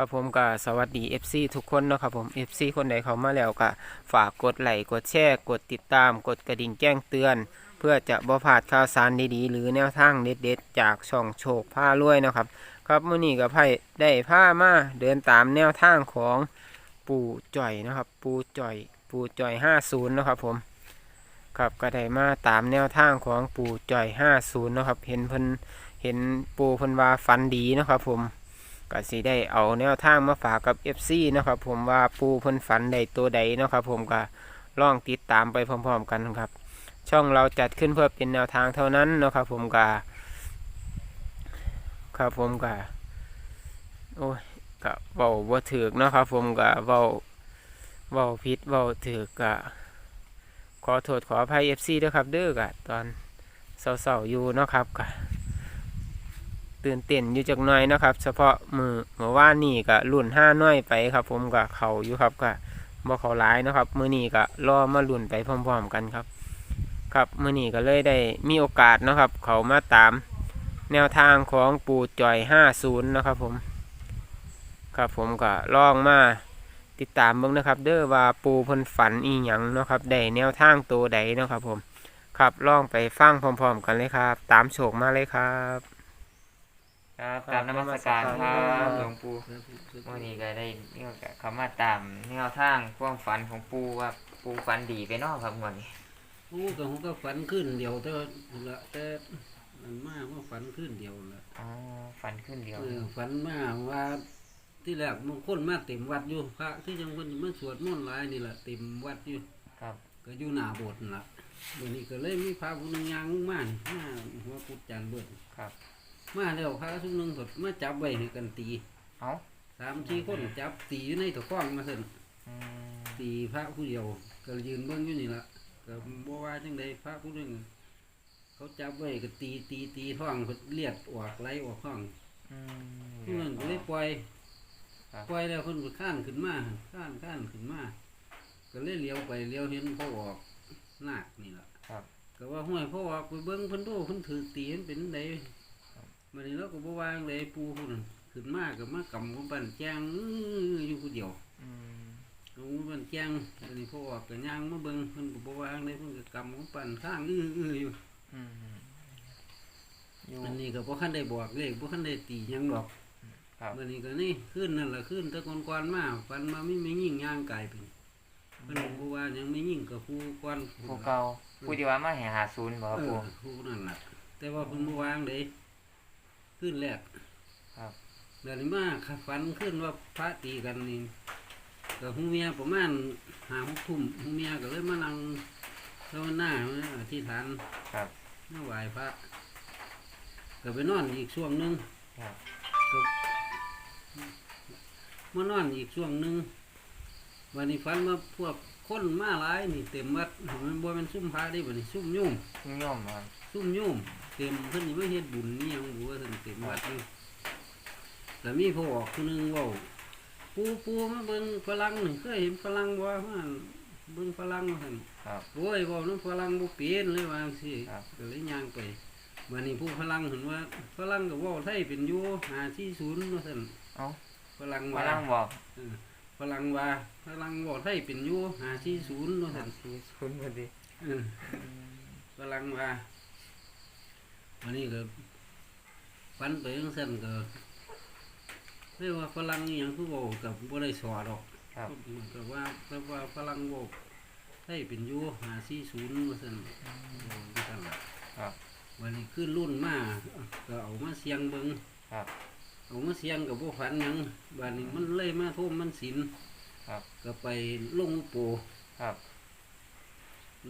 ครับผมก็สวัสดี FC ทุกคนเนาะครับผม FC คนใดเข้ามาแล้วก็ฝากกดไลค์กดแชร์กดติดตาม กดกระดิ่งแจ้งเตือน เพื่อจะบ่พลาดข่าวสารดีๆ หรือแนวทางเด็ดๆ จากช่องโชคผ้ารวยเนาะครับ ครับมื้อนี้ก็ไพ่ได้ผ้ามาเดินตามแนวทางของปู่จ่อยนะครับ ปู่จ่อย ปู่จ่อย 50เนาะครับผมครับก็ได้มาตามแนวทางของปู่จ่อย 50เนาะครับเห็นเพิ่นเห็นปู่เพิ่นว่าฝันดีเนาะครับผม ก็สิได้เอาแนวทางมาฝากกับ FC นะครับผมว่าปูเพิ่นฝันใดตัวใดนะครับผมก็ลองติดตามไปพร้อมๆกันครับ ช่องเราจัดขึ้นเพื่อเป็นแนวทางเท่านั้นนะครับผมก็ครับผมก็โอ้ยก็เว้าบ่ถูกนะครับผมก็เว้าเว้าผิดเว้าถูกก็ขอโทษขออภัย FC ด้วยครับเด้อก็ตอนเศร้าๆอยู่นะครับก็ ตื่นเต้นอยู่จักหน่อยนะครับ เฉพาะมือเมื่อว่านนี่ก็รุ่นห้าน้อยไปครับ ผมก็เขาอยู่ครับก็บ่เขาหลายนะครับ มือนี้ก็รอมารุ่นไปพร้อมๆกันครับ ครับมือนี้ก็เลยได้มีโอกาสนะครับ เขามาตามแนวทางของปู่จอย50นย์นะครับ ผม ครับผมก็ลองมาติดตามเบิ่งนะครับ เด้อว่าปูพิ่นฝันอีหยังนะครับได้แนวทางตัวใดนะครับ ผม ครับลองไปฟังพร้อม ๆ กันเลยครับ ตามโชคมาเลยครับ ครับคกรัราบบนมัสการคนมัรัสการบหลวงปู่วันนี้ก็ได้นี่ก็เข้ามาตามแนวทางความฝันของปู่ว่าปู่ฝันดีไปเนอกครับงวดนี้โอ้ก็ผมก็ฝันขึ้นเดียวแต่ว่าละแต่มันมากว่าฝันขึ้นเดียวละอ๋อฝันขึ้นเดียวเออฝันมาว่าที่แรกมงคลมาเต็มวัดอยู่พระที่ยังคนมาสวดมนต์หลายนี่แหละเต็มวัดอยู่ครับ ก็อยู่หน้าโบสถ์นั่นละเดี๋ยวนี้ก็เลยมีพระผู้หนึงยางมานี่มาหัวกุดจานเบิดครับ มาแล้วพระทุกนึงสดมาจับไว้ให้กันตีเอ้าสามสี่คนจับตีอยู่ในตะกร้องมาเส้นอืมตีพระผู้เดียวก็ยืนเบื้องอยู่นี่ละก็บ่ว่าจังใดพระผู้หนึงเขาจับไว้ก็ตีตีตีท้องเพิ่นเลียดออกไหลออกท้องอืม ผู้นั้นก็เลยปล่อยครับ ปล่อยแล้วเพิ่นก็ข้านขึ้นมาข้านข้านขึ้นมาก็เลยเลี้ยวไปเลี้ยวเห็นพ่อออกนาคนี่ล่ะ ครับ ก็ว่าห้วยพ่อออกไปเบิ่งเพิ่นดูเพิ่นถือตีมันเป็นได บัดนี้เราก็บ่ว่าจั่งใดปู่ผู้นั้นขึ้นมาก็มากำกับบันแจ้งอื้ออยู่ผู้เดียวอืมลงมันแจ้งอันนี้พวกก็ย่างมาเบิ่งเพิ่นก็บ่ว่าจั่งใดเพิ่นก็กำของปั่นข้างอื้อๆอยู่อืมอยู่อันนี้ก็บ่คันได้บอกเลขบ่คันได้ตีหยังดอกครับมื้อนี้ก็นี่ขึ้นนั่นล่ะขึ้นแตะก่อนๆมาฟันมามีไม่ยิ่งย่างกายเป็นเพิ่นก็บ่ว่าหยังไม่ยิ่งก็ผู้ก่อนผู้เก่าผู้ที่ว่ามาแห่หาศูนย์บ่ครับเอปู่อผู้นั่นล่ะแต่ว่าเพิ่นบ่ว่าจั่งใด ขึ้นแรกครับเดี๋ยวนี้มาค่ะฝันขึ้นว่าพระตีกันนี่ก็ฮู้เมียประมาณ5-6ทุ่มฮู้เมียก็เลยมานั่งภาวนาอธิษฐานครับมาไหว้พระก็ไปนอนอีกช่วงหนึงครับก็มานอนอีกช่วงหนึงวันนี้ฝันว่าพวกคนมาหลายนี่เต็มวัดมันบ่แม่นซุ่มพระได้บ่นี่ซุ่มโยมคุณโยมครับซุ่มโยม เต็มเพิ่นนี่มาเฮ็ดบุญนี่หยังบ่ว่าเพิ่นเต็มวัดอยู่แล้วมีผู้ออกผู้หนึงเว้าปูปูมาเบิ่งฝรั่งนี่เคยเห็นฝรั่งบ่มาเบิ่งฝรั่งว่าซั่นครับโอ้ยบอกน้ำฝรั่งบ่เป็นเลยว่าจังซี่ครับก็เลยย่างไปวันนี้ผู้ฝรั่งเห็นว่าฝรั่งก็เว้าไทยเป็นอยู่หาที่ศูนย์ว่าซั่นเอ้าฝรั่งมาว่านั่งบอกเออฝรั่งว่าฝรั่งเว้าไทยเป็นอยู่หาที่ศูนย์ว่าหาซั่นสี่ศูนย์พอดีเออฝรั่งว่า วันนี้ก็ฟันไปจังซั่นก็เรียกว่าฝรั่งอหยังคือเว้ากับบ่ได้สอดอกครับก็ว่าแต่ว่าฝรั่งเว้าไทยเป็นอยู่หาที่ศูนย์ว่าซั่นโอ้ยที่กันละครับวันนี้ขึ้นรุ่นมาก็เอามาเสียงเบิงครับเอามาเสียงกับพวกฝันหยังวันนี้มันเลยมาท่วมมันสินครับก็ไปลงอุโปครับ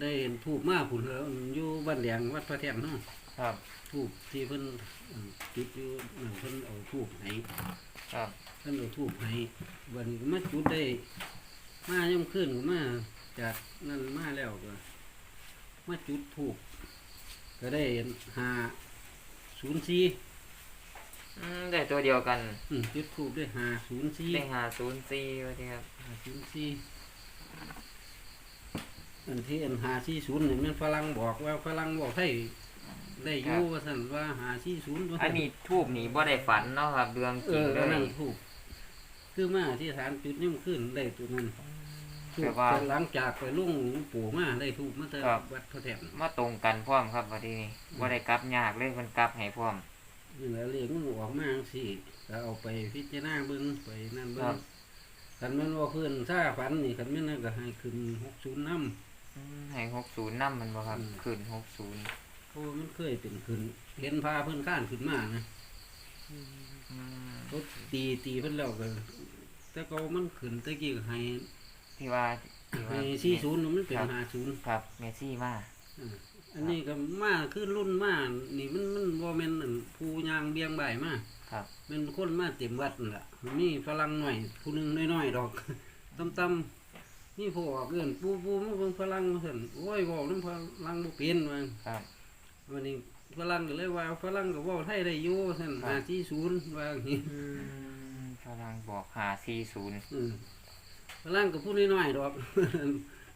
ได้ถูกมาผุนแล้วอยู่บ้านแหลงวัดพระแท่นเนาะ ครับถูกที่เพิ่นเอิ่มจุดอยู่นั่นเพิ่นเอาถูกให้ครับเพิ่นเอาถูกให้วันนี้ก็มาจุดได้ มาย่ำขึ้นก็มาจากนั่นมาแล้วก็มาจุดถูกก็ได้หาศูนย์สี่อืมได้ตัวเดียวกันอืมจุดทูบได้หาศูนย์สี่ได้หาศูนย์สี่พอดีครับหาศูนย์สี่อันที่อันหาสี่ศูนย์นี่มันฝรั่งบอกว่าฝรั่งบอกให้ ได้อยู่ว่าสั่นว่าหาสี่ศูนย์ว่าอันนี้ทูบนี่บ่ได้ฝันเนาะครับเรื่องเอจริงอเลอันยนั้นถูกคือมาที่ฐานจุดย่ำขึ้นได้ตัวนั้นถูแต่กว่าหลังจากไปลุ่งหลวงปู่มาได้ถูกมาแต่ครับ วัดพระแถมมาตรงกันพร้อมครับวันนี้ว่าได้กลับยากเลยมันกลับให้พร้อม นี่แหละเรียกมันออกมาจังสิก็เอาไปพิจารณาเบิ่งไปนั่นคเบิ่รังบ คันแมันว่าเพื่อนถ้าฝันนี่คันแม่นนก็ให้ขึ้นหกศูนย์น้อืมให้หกศูนย์นั่มันบ่ครับอืมขึ้นหกศูนย์ำ เพราะว่ามันเคยเป็นขึ้นเห็นพาเพื่อนข้านขึ้นมานะเขาตีตีเพิ่นแล้วก็แต่ก็มันขึ้นตะกี้ก็ให้ที่ว่าที่ว่าให้สี่ศูนย์มันเป็นครับห้าศูนย์ครับเมสซี่มาอันนี้ก็มาขึ้นรุ่นมานี่มันมันบ่แม่นอั่นผู้ยางเบียงบ่ายมาครับเป็นคนมาเต็มวัดนั่นล่ะมันมีฝรั่งหน่อยผู้หนึงน้อยๆดอกต่ำๆนี่พวกเอิ้นปูปูมาเบิ่งฝรั่งมาซั่นโอ้ยเว้านำฝรั่งบ่เป็นว่า ครับ วันนี้ฝรั่งก็เลยว่าฝรั่งก็เว้าไทยได้อยู่ซั่นครับ540ว่าอย่างนี้กำลังบอกหาสี่ศูนย์อืมฝรั่งก็พูดน้อยๆดอก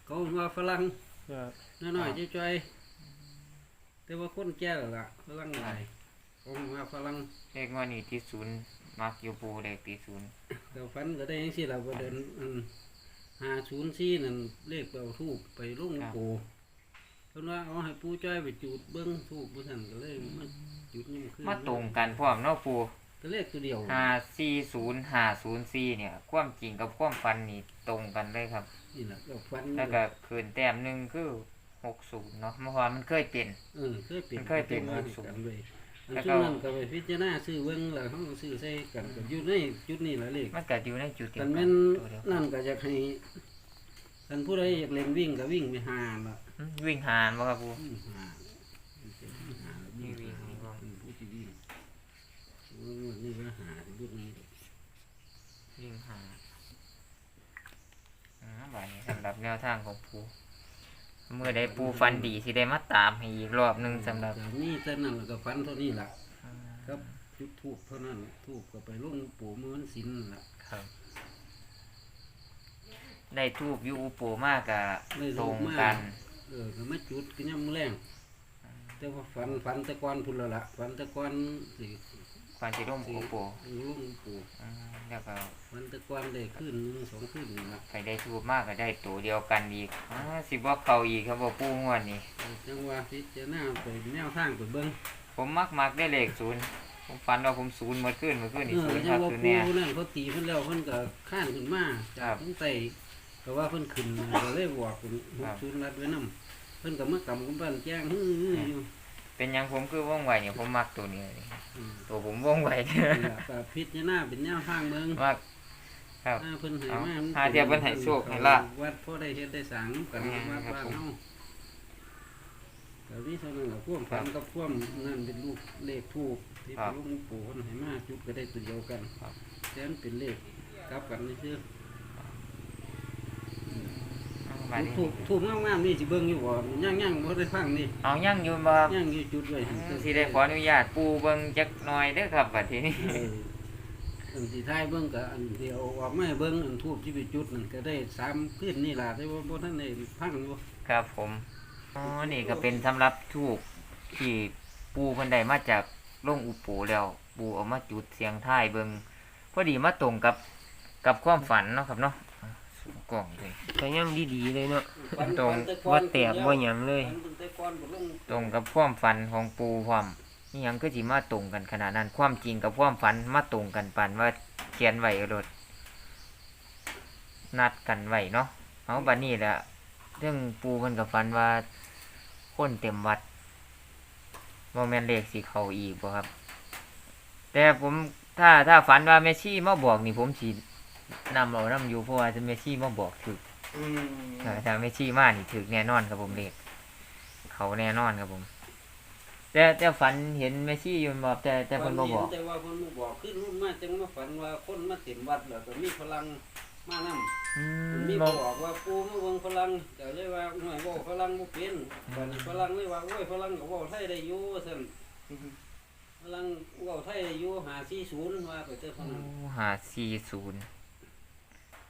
เขาว่าฝรั่งครับน้อยๆจ้อยๆแต่ว่าคนแก่แล้วล่ะฝรั่งหลายเขาว่าฝรั่งเลขว่านี่ที่ศูนย์มักอยู่ปูเลขที่ศูนย์ก็ฝันก็ได้จังซี่ล่ะว่าเดินอัน504นั่นเลขเป่าทูบไปลงปู่ เพิ่นว่าเอาให้ปู่จ้อยไปจุดเบิ่งทูบบ่ซั่นก็เลยมาจุดนี่คือมาตรงกันพร้อมเนาะปูแต่เลขตัวเดียวห้าสี่ศูนย์ห้าศูนย์สี่เนี่ย ความจริงกับความฟันนี่ตรงกันเลยครับ นี่ล่ะก็ฝันแล้วก็คืนแต้มหนึ่งคือหกศูนย์เนาะเมื่อวานมันเคยเป็น เออเคยเป็นมันเคยเป็นมาหกศูนย์กันเลยอันแล้วก็ช่วงนั้นก็ไปพิจารณาซื้อเบิ่งแล้วเขาก็ซื้อใส่กันก็อยู่ในจุดนี้ล่ะเลข มันก็อยู่ในจุดเดียวกักันนแม่นตัวเดียวนั่นก็อยากให้คันผู้ใดอยากเล่นวิ่งก็วิ่งไปหาล่ะอืม วิ่งหานบ่ครับปูวิ่งหาหาวิ่งวิ่งหาวิ่งอืมผู้ที่วิ่งโอ้ยนี่ก็หาที่บุดนี้วิ่งหาอ่าบาดนี้สำหรับแนวทางของปูเมื่อได้ปูฟันดีสิได้มาตามให้อีกรอบหนึ่งสำหรับก็มีแต่นั้นแล้วก็ฟันเท่านี้ล่ะอ่าครับจุดทูบเท่านั้นทูบก็ไปลงปู่มือวันศีลนั่นล่ะ ครับ ได้ทูบอยูอุโปมากกะได้ตรูรปงมา กัน เออก็มาจุดก็ยังมื้อแรงแต่ว่าฝันฝันแตะกอนพุ่นแล้วล่ะฝันแตะกอนสิควันสิร่มอุโปลุงปู่อืมแล้วก็ฝันแตะกอนได้ขึ้นหนึ่งสองขึ้นนี่ล่ะไปได้ทูบมากก็ได้ตัวเดียวกันอีกอ่าสิบอกเขาอีกครับว่าปูงวดนี้จังว่าพิจารณาไปแนวทางไปเบิ่งผมมักมักได้เลขศูนย์ผมฝันว่าผมศูนย์หมดขึ้นหมดขึ้นเอนี่อศูนย์คจัรังบว่าศูนย์ปู่เนี่ยนั่นเขาตีเพิ่นแล้วเพิ่นก็ข้านขึ้นมาจาครักบทั้งไตก็ว่าเพิ่นขึ้นก็เลยบอกเพิ่นหครักบศูนย์รัดไว้นำ เพิ่นก็มากำกุมบ้านแจ้งฮือๆอยู่เป็นหยังผมคือว่องไวเนี่ยผมมักตัวนี้เลยอืมตัวผมว่องไวนี่ล่ะก็พิจารณาเป็นแนวทางเมืองมักครับ ถ้าเพิ่นให้เอามามันหาเทียบเพิ่นให้โชคให้ลาภวัดพอได้เฮ็ดได้สร้างกันแม่นวัดครับบ้านผมเฮาก็มีเท่านั้นล่ะพ่วงครัฝับนกับพ่วงนั่นเป็นลูกเลขทูปที่ครัพบระหลวงปู่เพิ่นให้มาจุดก็ได้ตัวเดียวกันครับ แต่มันเป็นเลขกลับกันนี่คือ เอามาดิถูกถูกงามๆนี่สิเบิ่งอยู่บ่ย่างๆบ่ได้ฟังนี่เอายังอยู่บ่ครับย่างอยู่จุดไว้อืมสิได้ขออนุญาตปูเบิ่งจักหน่อยเด้อครับบัดทีนี้เอออันที่ท้ายเบิ่งก็อันเดียวออกมาให้เบิ่งอันทูบที่ไปจุดนั่นก็ได้สามคืนนี่ล่ะแต่ว่าบ่ทันได้พังอยู่ครับผมอ๋อนี่ก็เป็นสำหรับทูกที่ปูเพิ่นได้มาจากโรงอุปูแล้วปูเอามาจุดเสียงท้ายเบิ่งพอดีมาตรงกับกับความฝันเนาะครับเนาะอะสูง กล่องเลยก็ยังดีๆเลยเนาะ ตรงว่าแตกว่าหยังเลยฝันตั้งแต่ก่อนบ่ลงตรงกับความฝันของปูความนี่ยังก็สิมาตรงกันขนาดนั้น ความจริงกับความฝันมาตรงกันปานว่าเขียนไว้รถนัดกันไว้เนาะเอาบัดนี้แหละเรื่องปูเพิ่นกับฝันว่าคนเต็มวัดโมเมนเลขสีเขาอีกบ่ครับ แต่ผมถ้าถ้าฝันว่าเมชี่มาบอกนี่ผมสิ นำเอานำอยู่เพราะว่าจะเมชี่มาบอกถึกอืมถ้าถ้าเมชี่มานี่ถึกแน่นอนครับผมเลขเขาแน่นอนครับผม แต่แต่ฝันเห็นเมชี่อยู่บอกแต่แต่เพิ่นบ่บอก แต่ว่าเพิ่นบ่บอกขึ้นรุ่นมาจังมาฝันว่าคนมาเต็มวัดแล้วก็มีพลังมานํอืมมีบ่บอกว่าปู่มาเบิ่งพลังก็เลยว่าหน่วยเว้าพลังบ่เป็นบัดนี้พลังเลยว่าโอ้ยพลังก็เว้าไทยได้อยู่ว่าซั่นพลังเว้าไทยได้อยู่540ว่าไปเถอะพนันหาสี่ศูนย์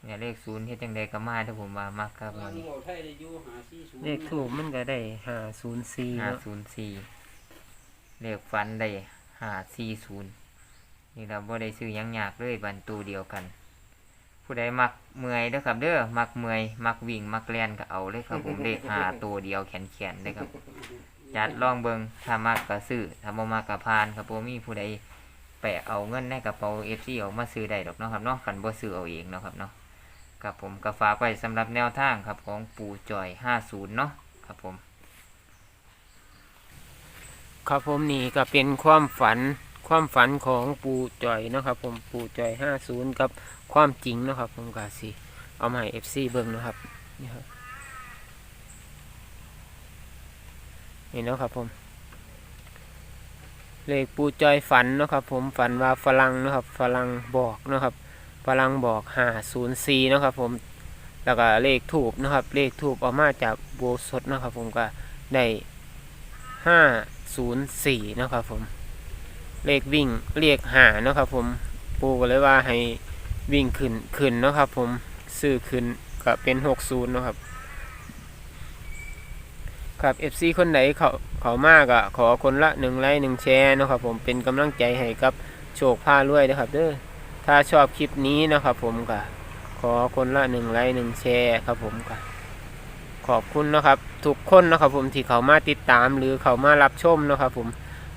เนี่ยเลขศูนย์เฮ็ดจังใดก็มาถ้าผมว่ามักครับพลัวังนนี้เว้าไทยได้อยู่540เลขถูกมันก็ได้ห้าศูนย์สี่ห้าเนาะศูนย์สี่เลขฟันได้ห้าสี่ศูนย์นี่เราบ่ได้ซื้อหยังยากเลยบันตูเดียวกัน ผู้ใดมักเมื่อยเด้อครับ เด้อมักเมื่อยมักวิ่งมักแล่นก็เอาเลยครับผมเลขหาตัวเดียวแขนแขนๆเลยครับจัดลองเบิงถ้ามักก็ซื้อถ้าบ่มักก็ผ่านครับบ่มีผู้ใดแปะเอาเงินในกระเป๋า FC ออกมาซื้อได้ดอกเนาะครับเนาะคันบ่ซื้อเอาเองเนาะครับเนาะ ครับผมก็ฝากไว้สำหรับแนวทางครับของปู่จอย 50 เนาะครับผม ครับผมนี่ก็เป็นความฝันความฝันของปู่จอยเนาะครับผมปู่จอยห้าศูนย์กับความจริงเนาะครับผมกาสิเอามาให้เอฟซีเบิ่งเนาะครับนี่ครับนี่เนาะครับผมเลขปูจอยฝันเนาะครับผมฝันว่าฝรั่งเนาะครับฝรั่งบอกเนาะครับ ฝรั่งบอกหาศูนย์สี่นะครับผมแล้วก็เลขถูกนะครับ เลขถูกออกมาจากโบสถนะครับ ผมก็ได้ห้าศูนย์สี่นะครับผมเลขวิ่งเลขหานะครับ ผมปูก็เลยว่าให้วิ่งขึ้นขึ้นนะครับ ผมซื้อขึ้นก็เป็นหกศูนย์นะครับครับ FC คนไหนเขาเขามากอะขอคนละหนึ่งไลค์หนึ่งแชร์นะครับผมเป็นกำลังใจให้กับโชคผ้ารวยนะครับเด้อ ถ้าชอบคลิปนี้นะครับผมก็ขอคนละหนึ่งไลค์หนึ่งแชร์ครับผมก็ขอบคุณนะครับ ทุกคนนะครับผมที่เขามาติดตามหรือเขามารับชมนะครับผม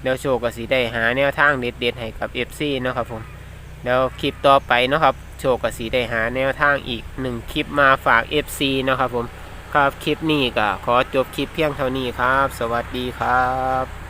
แล้วโชคก็สีได้หาแนวทางเด็ดๆให้กับ FC นะครับผมแล้วคลิปต่อไปนะครับโชคก็สีได้หาแนวทางอีกหนึ่งคลิปมาฝาก FC นะครับผมครับคลิปนี้ก็ขอจบคลิปเพียงเท่านี้ครับ สวัสดีครับ